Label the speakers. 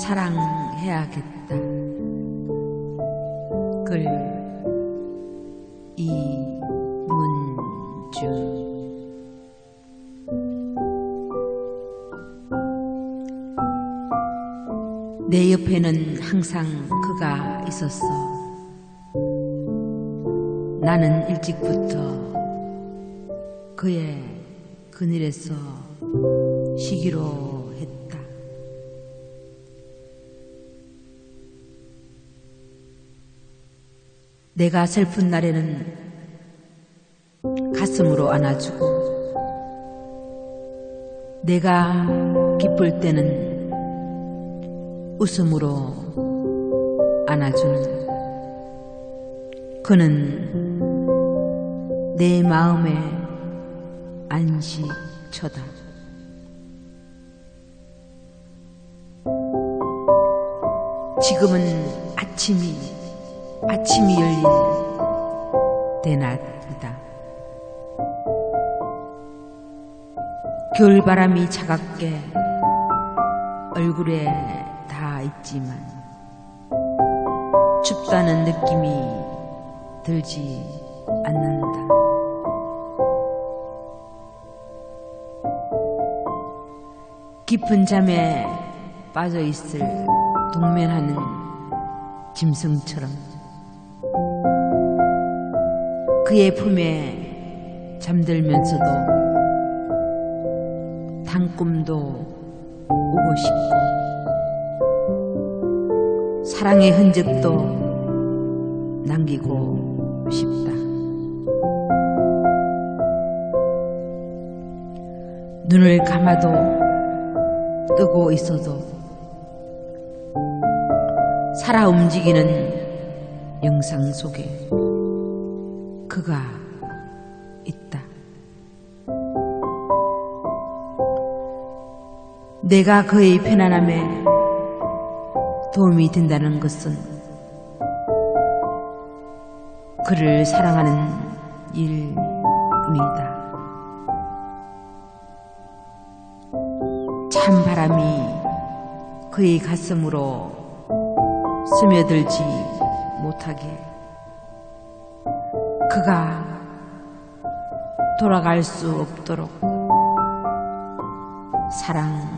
Speaker 1: 사랑해야겠다. 글 이문주 내 옆에는 항상 그가 있었어. 나는 일찍부터 그의 그늘에서 쉬기로 내가 슬픈 날에는 가슴으로 안아주고 내가 기쁠 때는 웃음으로 안아주는 그는 내 마음의 안식처다. 지금은 아침이 아침이 열린 대낮이다. 겨울바람이 차갑게 얼굴에 닿아 있지만 춥다는 느낌이 들지 않는다. 깊은 잠에 빠져 있을 동면하는 짐승처럼 그의 품에 잠들면서도 단꿈도 오고 싶고 사랑의 흔적도 남기고 싶다. 눈을 감아도 뜨고 있어도 살아 움직이는 영상 속에 그가 있다. 내가 그의 편안함에 도움이 된다는 것은 그를 사랑하는 일 뿐이다. 찬 바람이 그의 가슴으로 스며들지 못하게 그가 돌아갈 수 없도록 사랑해야겠다.